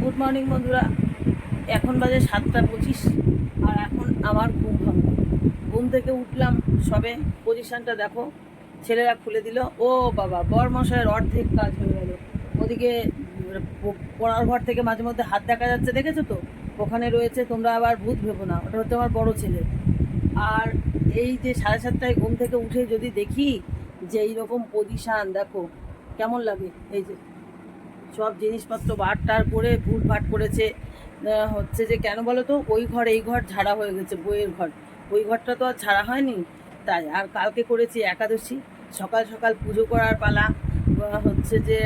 Good morning বন্ধুরা। এখন বাজে সাতটা পঁচিশ, আর এখন আমার ঘুম ভাঙলো ঘুম থেকে উঠলাম সবে পজিশনটা দেখো, ছেলেরা খুলে দিল। ও বাবা বর মশাইয়ের অর্ধেক কাজ হয়ে গেল। ওদিকে, পড়ার ঘর থেকে মাঝে মধ্যে হাত দেখা যাচ্ছে, দেখেছ তো? ওখানে রয়েছে, তোমরা আবার ভূত ভেবো না, ওটা হচ্ছে আমার বড় ছেলে। আর এই যে সাড়ে সাতটায় ঘুম থেকে উঠে যদি দেখি যে এইরকম পজিশান দেখো, কেমন লাগে? এই যে সব জিনিসপত্র বার টার করে ভাট করেছে। হচ্ছে যে কেন বলো তো? ওই ঘর, এই ঘর ঝাড়া হয়ে গেছে, বইয়ের ঘর। ওই ঘরটা তো আর ছাড়া হয়নি। তাই আর কালকে করেছি একাদশী। সকাল সকাল পুজো করার পালা হচ্ছে যে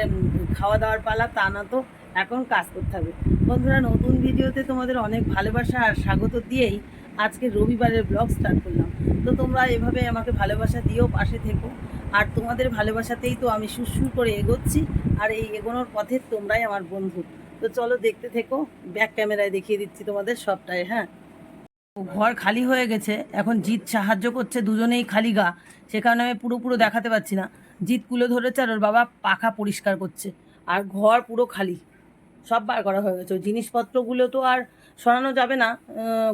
খাওয়া দাওয়ার পালা, তা না তো। এখন কাজ করতে হবে। বন্ধুরা, নতুন ভিডিওতে তোমাদের অনেক ভালোবাসা আর স্বাগত দিয়েই আজকে রবিবারের ব্লগ স্টার্ট করলাম। তো তোমরা এভাবে আমাকে ভালোবাসা দিও, পাশে থেকো। আর তোমাদের ভালোবাসাতেই তো আমি সুরসুর করে এগোচ্ছি, আর এই এগোনোর পথে তোমরাই আমার বন্ধু। তো চলো দেখতে থেকো ব্যাক ক্যামেরায় দেখিয়ে দিচ্ছি তোমাদের সবটাই হ্যাঁ? ঘর খালি হয়ে গেছে, এখন জিৎ সাহায্য করছে, দুজনেই খালি গা। সে কারণে আমি পুরো পুরো দেখাতে পারছি না। জিৎ কুলে ধরেছে আর ওর বাবা পাখা পরিষ্কার করছে, আর ঘর পুরো খালি। সব বার করা হয়ে গেছে জিনিসপত্রগুলো তো আর সরানো যাবে না।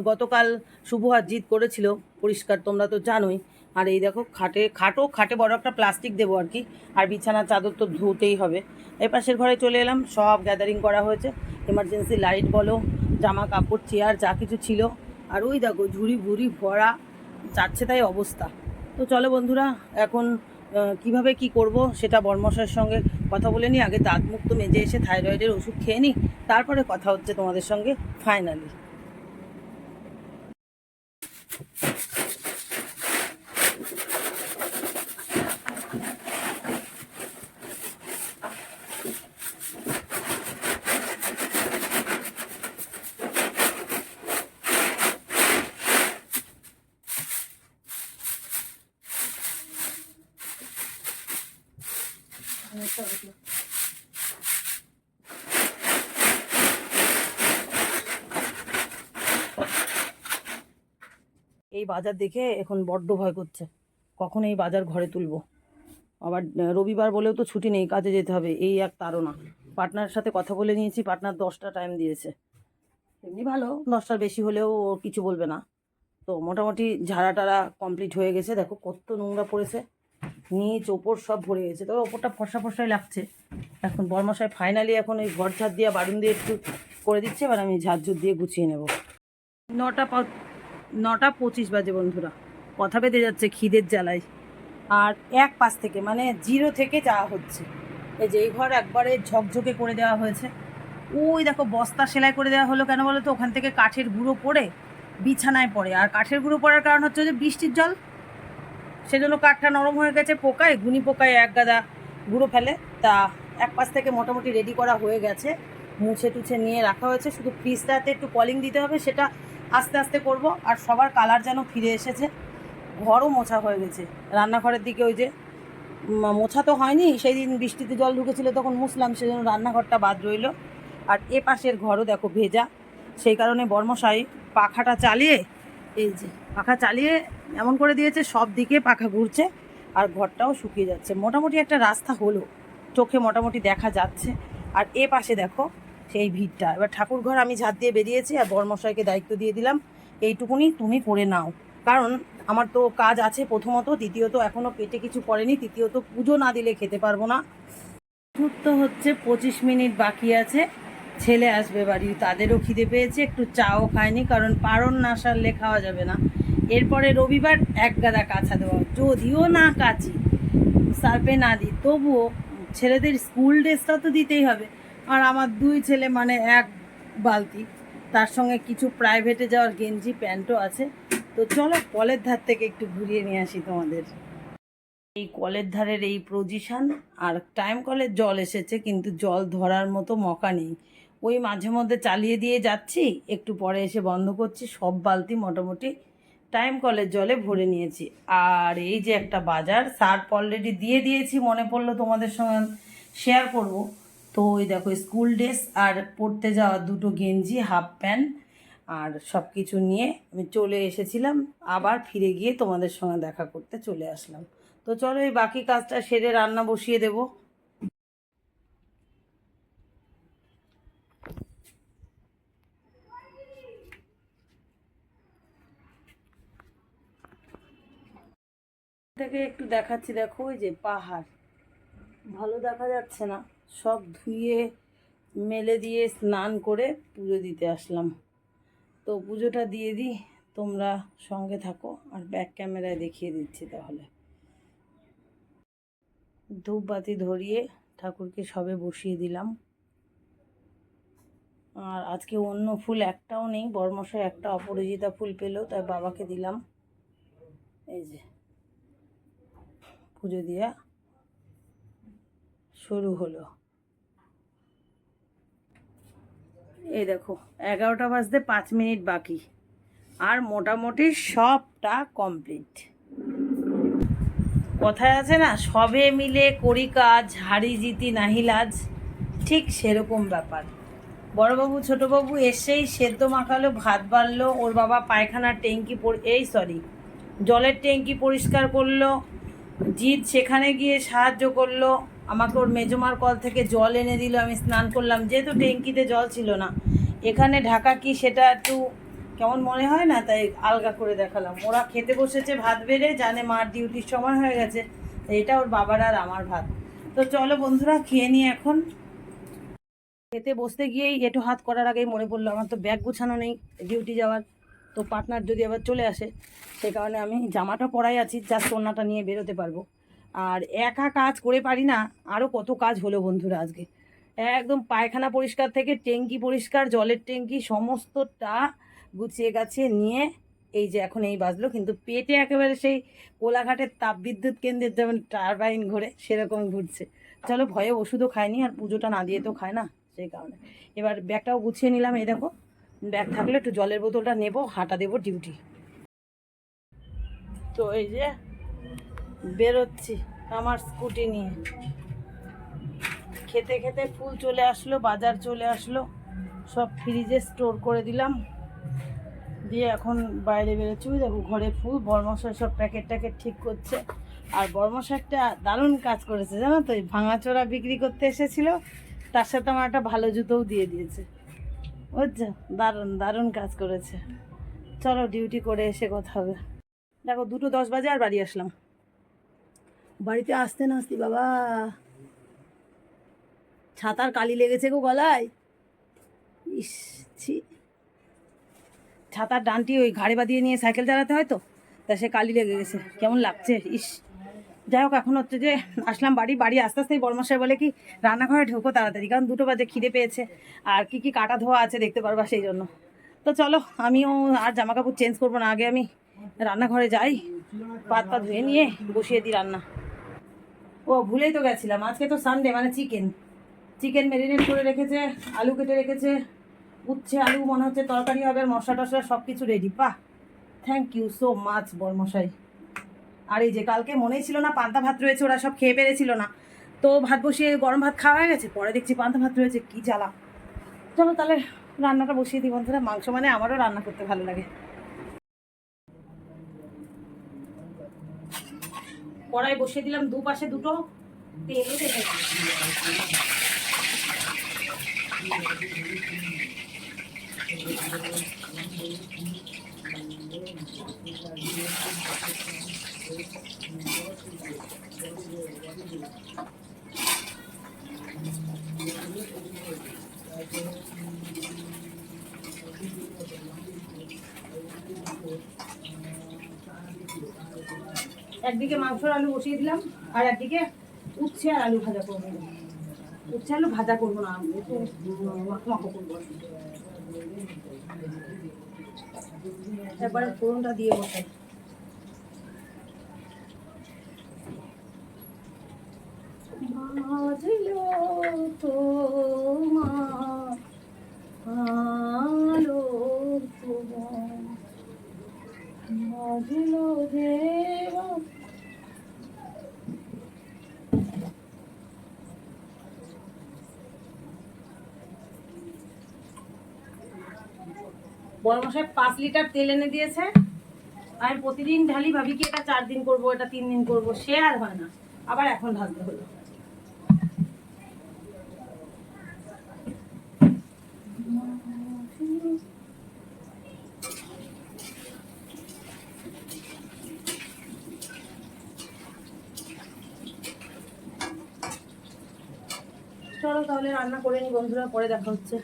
গতকাল শুভ আর জিৎ করেছিল, পরিষ্কার তোমরা তো জানোই। আর এই দেখো, খাটে খাটও খাটে বড় একটা প্লাস্টিক দেবো আর কি। আর বিছানার চাদর তো ধুতেই হবে। এই পাশের ঘরে চলে এলাম, সব গ্যাদারিং করা হয়েছে। এমার্জেন্সি লাইট বলো, জামা কাপড় চেয়ার যা কিছু ছিল। আর ওই দেখো, ঝুড়ি, ভুড়ি, ভরা, যাচ্ছে তাই অবস্থা। তো চলো বন্ধুরা, এখন কীভাবে কি করব, সেটা বর্মশার সঙ্গে কথা বলে নিই, আগে দাঁত মুক্ত মেজে এসে থাইরয়েডের ওষুধ খেয়ে নিই, তারপরে কথা হচ্ছে তোমাদের সঙ্গে ফাইনালি এই বাজার দেখে এখন বড্ড ভয় করছে। কখন এই বাজার ঘরে তুলবো? আবার রবিবার বলেও তো ছুটি নেই, কাজে যেতে হবে। এই এক তাড়না। পার্টনারের সাথে কথা বলে নিয়েছি পার্টনার দশটা টাইম দিয়েছে। এমনি ভালো, দশটার বেশি হলেও ও কিছু বলবে না। তো মোটামুটি ঝাড়া টাড়া কমপ্লিট হয়ে গেছে। দেখো কত নোংরা পড়েছে। নিচ, ওপর সব ভরে গেছে। তবে ওপরটা ফর্সা ফর্সাই লাগছে। এখন বর্মশাই ফাইনালি এখন ওই ঘর ঝাড় দিয়ে বারুন দিয়ে একটু করে দিচ্ছে, এবার আমি ঝাড় ঝুড় দিয়ে গুছিয়ে নেব। নটা নটা পঁচিশ বাজে বন্ধুরা। কথা বেঁধে যাচ্ছে খিদের জ্বালায়। আর এক পাশ থেকে মানে জিরো থেকে যাওয়া হচ্ছে। এই যে এই ঘর একবারে ঝকঝকে করে দেওয়া হয়েছে। ওই দেখো, বস্তা সেলাই করে দেওয়া হলো কেন বলো তো? ওখান থেকে কাঠের গুঁড়ো পড়ে বিছানায় পড়ে। আর কাঠের গুঁড়ো পড়ার কারণ হচ্ছে যে বৃষ্টির জল। সেজন্য কাঠটা নরম হয়ে গেছে, পোকায়, গুনি পোকায় এক গাদা গুঁড়ো ফেলে। তা এক পাশ থেকে মোটামুটি রেডি করা হয়ে গেছে। মুছে টুছে নিয়ে রাখা হয়েছে। শুধু ফ্রিজটাতে একটু কলিং দিতে হবে, সেটা আস্তে আস্তে করব, আর সবার কালার যেন ফিরে এসেছে। ঘরও মোছা হয়ে গেছে। রান্নাঘরের দিকে ওই যে মোছা তো হয়নি সেই দিন বৃষ্টিতে জল ঢুকেছিল তখন মুছলাম, সেজন্য রান্নাঘরটা বাদ রইল। আর এ পাশের ঘরও দেখো ভেজা, সেই কারণে বর্মশাই পাখাটা চালিয়ে, এই যে পাখা চালিয়ে এমন করে দিয়েছে, সব দিকে পাখা ঘুরছে, আর ঘরটাও শুকিয়ে যাচ্ছে। মোটামুটি একটা রাস্তা হলো, চোখে মোটামুটি দেখা যাচ্ছে। আর এ পাশে দেখো সেই ভিড়টা। এবার ঠাকুর ঘর আমি ঝাঁট দিয়ে বেরিয়েছি আর বরমশাইকে দায়িত্ব দিয়ে দিলাম, এইটুকুনি তুমি করে নাও। কারণ আমার তো কাজ আছে প্রথমত, দ্বিতীয়ত এখনও পেটে কিছু পড়েনি, তৃতীয়ত পুজো না দিলে খেতে পারব না। তো হচ্ছে পঁচিশ মিনিট বাকি আছে, ছেলে আসবে বাড়ি তাদেরও খিদে পেয়েছে, একটু চাও খায়নি কারণ পারণ না সারলে খাওয়া যাবে না। এরপরে রবিবার এক গাদা কাছা দেওয়া, যদিও না কাচি সার্ফে না দিই তবুও ছেলেদের স্কুল ড্রেসটা তো দিতেই হবে। আর আমার দুই ছেলে মানে এক বালতি। তার সঙ্গে কিছু প্রাইভেটে যাওয়ার গেঞ্জি, প্যান্টও আছে। তো চলো কলের ধার থেকে একটু ঘুরিয়ে নিয়ে আসি তোমাদের। এই কলের ধারের এই পজিশন আর টাইম কলের জল এসেছে, কিন্তু জল ধরার মতো মকা নেই। ওই মাঝে মধ্যে চালিয়ে দিয়ে যাচ্ছি, একটু পরে এসে বন্ধ করছি, সব বালতি মোটামুটি টাইম কলের জলে ভরে নিয়েছি। আর এই যে একটা বাজার, সার্ফ অলরেডি দিয়ে দিয়েছি, মনে পড়ল তোমাদের সঙ্গে শেয়ার করব। তো ওই দেখো স্কুল ড্রেস আর পড়তে যাওয়া দুটো গেঞ্জি হাফ প্যান্ট আর সব কিছু নিয়ে আমি চলে এসেছিলাম। আবার ফিরে গিয়ে তোমাদের সঙ্গে দেখা করতে চলে আসলাম। তো চলো, এই বাকি কাজটা সেরে রান্না বসিয়ে দেবো। থেকে একটু দেখাচ্ছি, দেখো, ওই যে পাহাড়। ভালো দেখা যাচ্ছে না। সব ধুয়ে, মেলে দিয়ে স্নান করে পুজো দিতে আসলাম। তো পুজোটা দিয়ে দিই, তোমরা সঙ্গে থাকো, আর ব্যাক ক্যামেরায় দেখিয়ে দিচ্ছি তাহলে। ধূপবাতি ধরিয়ে ঠাকুরকে সবে বসিয়ে দিলাম। আর আজকে অন্য ফুল একটাও নেই, বর্মশাই একটা অপরাজিতা ফুল পেল, তাই বাবাকে দিলাম। এই যে, পুজো দেওয়া শুরু হলো। এই দেখো, এগারোটা বাজতে পাঁচ মিনিট বাকি। আর মোটামুটি সবটা কমপ্লিট কথায় আছে না, সবে মিলে করি কাজ, হারি জিতি নাহিলাজ ঠিক সেরকম ব্যাপার। বড়বাবু, ছোটবাবু এসেই সেদ্ধ মাখালো, ভাত বাড়লো, ওর বাবা পায়খানার ট্যাঙ্কি এই সরি জলের ট্যাঙ্কি পরিষ্কার করল জিৎ সেখানে গিয়ে সাহায্য করল। আমাকে ওর মেজমার কল থেকে জল এনে দিল, আমি স্নান করলাম। যেহেতু ট্যাঙ্কিতে জল ছিল না, এখানে ঢাকা কি সেটা একটু কেমন মনে হয় না, তাই আলগা করে দেখালাম। ওরা খেতে বসেছে, ভাত বেড়ে, জানে মার ডিউটির সময় হয়ে গেছে এটা ওর বাবার আর আমার ভাত। তো চলো বন্ধুরা, খেয়ে নিই এখন। খেতে বসতে গিয়েই একটু হাত করার আগেই মনে পড়ল, আমার তো ব্যাগ গুছানো নেই ডিউটি যাওয়ার। তো পার্টনার যদি আবার চলে আসে সেই কারণে আমি জামাটা পরাই আছি জাস্ট ওনাটা নিয়ে বেরোতে পারব। আর একা কাজ করে পারি না আরও কত কাজ হলো বন্ধুরা আজকে। একদম পায়খানা পরিষ্কার থেকে ট্যাঙ্কি পরিষ্কার, জলের ট্যাঙ্কি সমস্তটা গুছিয়ে গাছিয়ে নিয়ে এই যে এখন এই বাজলো, কিন্তু পেটে একেবারে সেই কোলাঘাটের তাপবিদ্যুৎ কেন্দ্রের যেমন টারবাইন ঘুরে সেরকম ঘুরছে। চলো ভয়ে ওষুধও খায়নি আর পুজোটা না দিয়ে তো খায় না সেই কারণে। এবার ব্যাগটাও গুছিয়ে নিলাম, এই দেখো, ব্যাগ থাকলে একটু জলের বোতলটা নেব, হাঁটা দেবো ডিউটি তো এই যে বেরোচ্ছি আমার স্কুটি নিয়ে। খেতে খেতে ফুল চলে আসলো, বাজার চলে আসলো। সব ফ্রিজে স্টোর করে দিলাম। দিয়ে এখন বাইরে বেরোচ্ছি। দেখো ঘরে ফুল, বর্মশাই সব প্যাকেট ট্যাকেট ঠিক করছে। আর বর্মশাই একটা দারুণ কাজ করেছে, জানো তো? ভাঙাচোরা বিক্রি করতে এসেছিল, তার সাথে আমার একটা ভালো জুতোও দিয়ে দিয়েছে। বুঝছ দারুণ দারুণ কাজ করেছে। চলো ডিউটি করে এসে কথা হবে। দেখো দুটো দশ বাজে আর বাড়ি আসলাম। বাড়িতে আসতে না আসতি, বাবা। ছাতার কালি লেগেছে গো গলায়। ইস, ছি। ছাতার ডানটি ওই ঘাড়ে বাঁধিয়ে নিয়ে সাইকেল চালাতে হয় তো, তা সে কালি লেগে গেছে। কেমন লাগছে? ইস। যাই হোক, এখন হচ্ছে যে আসলাম বাড়ি। বাড়ি আস্তে আস্তেই বর্মশাই বলে কি, রান্নাঘরে ঢোকো তাড়াতাড়ি, কারণ দুটো বাজে খিদে পেয়েছে। আর কি কি কাটা ধোয়া আছে দেখতে পারবা সেই জন্য। তো চলো, আমিও আর জামা কাপড় চেঞ্জ করব না। আগে আমি রান্নাঘরে যাই পাত পা ধুয়ে নিয়ে বসিয়ে দিই রান্না। ও, ভুলেই তো গেছিলাম। আজকে তো সানডে মানে চিকেন চিকেন ম্যারিনেট করে রেখেছে, আলু কেটে রেখেছে, উচ্ছে, আলু, মনে হচ্ছে তরকারি হবে মশলা টশলা সব কিছু রেডি পা থ্যাংক ইউ সো মাচ বরমশাই। আর এই যে কালকে মনেই ছিল না, পান্তা ভাত রয়েছে, ওরা সব খেয়ে পেরেছিল না। তো ভাত বসিয়ে গরম ভাত খাওয়া হয়ে গেছে? পরে দেখছি পান্তা ভাত রয়েছে, কি জ্বালা। চলো তাহলে রান্নাটা বসিয়ে দিই বন্ধুরা, মাংস মানে আমারও রান্না করতে ভালো লাগে। কড়াই বসিয়ে দিলাম দুপাশে দুটো তেল একদিকে মাংসর আলু বসিয়ে দিলাম, আর একদিকে উচ্ছে আর আলু ভাজা করব। উচ্ছে আলু ভাজা করব না, আমি একটু মাখো করব। একবারে ফোড়নটা দিয়ে বসে। আলো তোমার। বড়মশাই পাঁচ লিটার তেল এনে দিয়েছে। আমি প্রতিদিন ঢালি ভাবি কি এটা চার দিন করব, এটা তিন দিন করব, সে আর হয় না। আবার এখন ঢালতে হলো। চলো তাহলে রান্না করে নি বন্ধুরা, পরে দেখা হচ্ছে।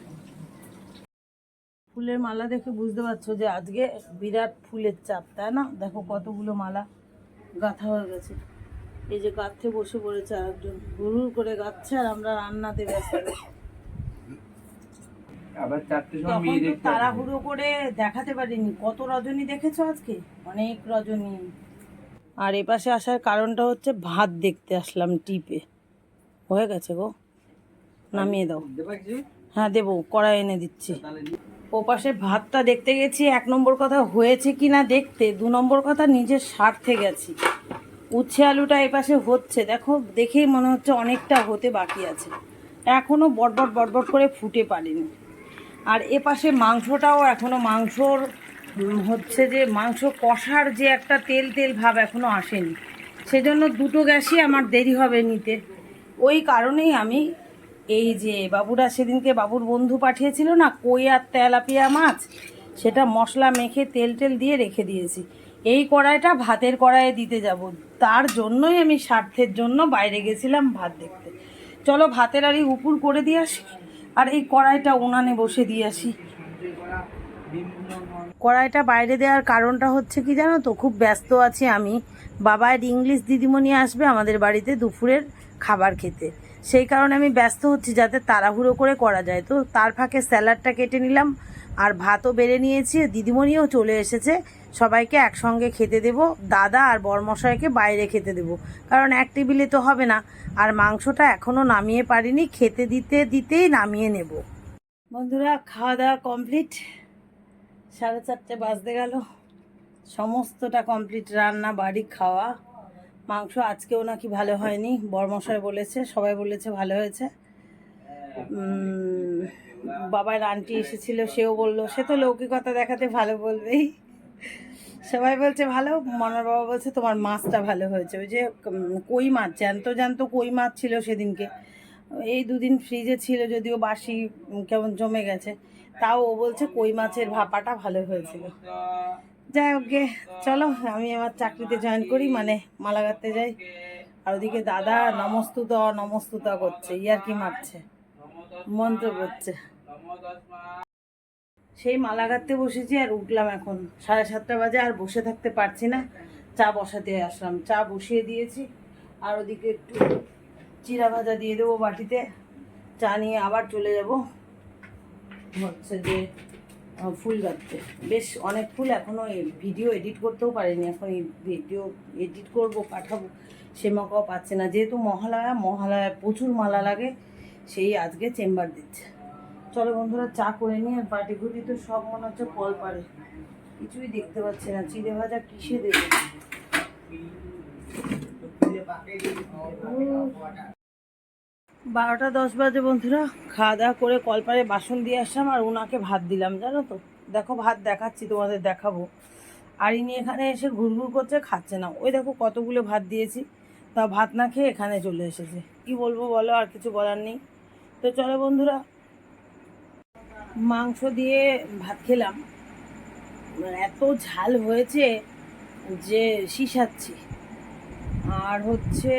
ফুলের মালা দেখে বুঝতে পারছ যে আজকে বিরাট ফুলের চাপ তাই না? দেখো কতগুলো মালা গাঁথা হয়ে গেছে। এই যে গাঁথতে বসে পড়েছে আর একজন হুড় করে গাচ্ছে আর আমরা রান্নাতে ব্যস্ত। আবার তাড়াহুড়ো করে দেখাতে পারিনি কত রজনী দেখেছ আজকে? অনেক রজনী। আর এপাশে আসার কারণটা হচ্ছে ভাত দেখতে আসলাম টিপে। হয়ে গেছে গো? নামিয়ে দাও। হ্যাঁ দেবো কড়াই এনে দিচ্ছি। তাহলে দি- ও পাশে ভাতটা দেখতে গেছি, এক নম্বর কথা হয়েছে কি না দেখতে, দু নম্বর কথা নিজের স্বার্থে গেছি। উচ্ছে আলুটা এপাশে হচ্ছে, দেখো, দেখেই মনে হচ্ছে অনেকটা হতে বাকি আছে। এখনও বটবট বটবট করে ফুটে পারেনি। আর এপাশে মাংসটাও এখনও মাংসর হচ্ছে যে মাংস কষার যে একটা তেল তেল ভাব এখনও আসেনি। সেজন্য দুটো গ্যাসই আমার দেরি হবে নিতে। ওই কারণেই আমি এই যে বাবুরা সেদিনকে বাবুর বন্ধু পাঠিয়েছিল না, কই আর তেলাপিয়া মাছ? সেটা মশলা মেখে তেল টেল দিয়ে রেখে দিয়েছি। এই কড়াইটা ভাতের কড়াইয়ে দিতে যাব। তার জন্যই আমি স্বার্থের জন্য বাইরে গেছিলাম ভাত দেখতে। চলো ভাতের আর এই উপুর করে দিয়ে আসি, আর এই কড়াইটা উনানে বসে দিয়ে আসি। কড়াইটা বাইরে দেওয়ার কারণটা হচ্ছে কি জানো তো, খুব ব্যস্ত আছি আমি। বাবার ইংলিশ দিদিমণি আসবে আমাদের বাড়িতে দুপুরের খাবার খেতে। সেই কারণে আমি ব্যস্ত হচ্ছি যাতে তাড়াহুড়ো করে করা যায়। তো তার ফাঁকে স্যালাডটা কেটে নিলাম আর ভাতও বেড়ে নিয়েছি। দিদিমণিও চলে এসেছে। সবাইকে একসঙ্গে খেতে দেব। দাদা আর বরমশাইকে বাইরে খেতে দেব। কারণ এক টেবিলে তো হবে না। আর মাংসটা এখনও নামিয়ে পারিনি। খেতে দিতে দিতেই নামিয়ে নেব। বন্ধুরা খাওয়া দাওয়া কমপ্লিট। সাড়ে চারটে বাজতে গেল। সমস্তটা কমপ্লিট। রান্না, বাড়ি, খাওয়া। মাংস আজকেও নাকি ভালো হয়নি। বরমশাই বলেছে, সবাই বলেছে ভালো হয়েছে। বাবার আন্টি এসেছিল, সেও বলল, সে তো লৌকিকতা দেখাতে ভালো বলবেই সবাই বলছে, ভালো? মনার বাবা বলছে, তোমার মাছটা ভালো হয়েছে। ওই যে কই মাছ, জ্যান্ত জ্যান্ত কই মাছ ছিল সেদিনকে? এই দুদিন ফ্রিজে ছিল, যদিও বাসি কেমন জমে গেছে। তাও ও বলছে, কই মাছের ভাপাটা ভালো হয়েছিল। যাই গে, চলো আমি আমার চাকরিতে জয়েন করি মানে মালাগাতে যাই। আর ওদিকে দাদা নমস্তুত নমস্তুত করছে ইয়ার কি মারছে মন্ত্র করছে। সেই মালাগাতে বসেছি আর উঠলাম এখন। সাড়ে সাতটা বাজে আর বসে থাকতে পারছি না। চা বসাতে আসলাম। চা বসিয়ে দিয়েছি। আর ওদিকে একটু চিরা ভাজা দিয়ে দেবো বাটিতে। চা নিয়ে আবার চলে যাব। হচ্ছে যে ফুল গাঁথতে বেশ অনেক ফুল এখনও ভিডিও এডিট করতেও পারিনি। এখন এই ভিডিও এডিট করব পাঠাবো সে মকাও পাচ্ছে না। যেহেতু মহালয়া মহালয়া প্রচুর মালা লাগে সেই আজকে চেম্বার দিচ্ছে। চলো বন্ধুরা চা করে নিয়ে আর বাটি ঘুটি তো সব মনে হচ্ছে কল পারে। কিছুই দেখতে পাচ্ছি না। চিড়ে ভাজা কিসে দেবে? বারোটা দশ বাজে বন্ধুরা। খাওয়া দাওয়া করে কলপারে বাসন দিয়ে আসলাম আর ওনাকে ভাত দিলাম, জানো তো? দেখো, ভাত দেখাচ্ছি, তোমাদের দেখাবো। আর ইনি এখানে এসে ঘুরঘুর করছে, খাচ্ছে না। ওই দেখো কতগুলো ভাত দিয়েছি তা ভাত না খেয়ে এখানে চলে এসেছে। কি বলব বলো, আর কিছু বলার নেই। তো চলো বন্ধুরা, মাংস দিয়ে ভাত খেলাম। মানে এত ঝাল হয়েছে যে শিশাচ্ছি আর হচ্ছে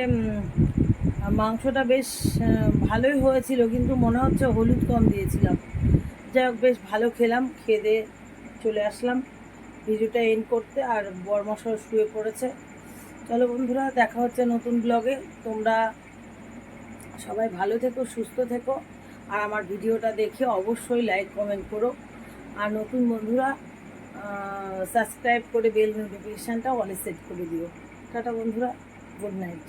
মাংসটা বেশ ভালোই হয়েছিল, কিন্তু মনে হচ্ছে হলুদ কম দিয়েছিলাম। যাই হোক, বেশ ভালো খেলাম, খেয়ে চলে আসলাম। ভিডিওটা এন্ড করতে, আর বরমশাও শুয়ে পড়েছে। চলো বন্ধুরা, দেখা হচ্ছে নতুন ব্লগে তোমরা সবাই ভালো থেকো, সুস্থ থেকো। আর আমার ভিডিওটা দেখে অবশ্যই লাইক কমেন্ট করো। আর নতুন বন্ধুরা সাবস্ক্রাইব করে বেল নোটিফিকেশানটা অলে সেট করে দিও। টাটা বন্ধুরা গুড নাইট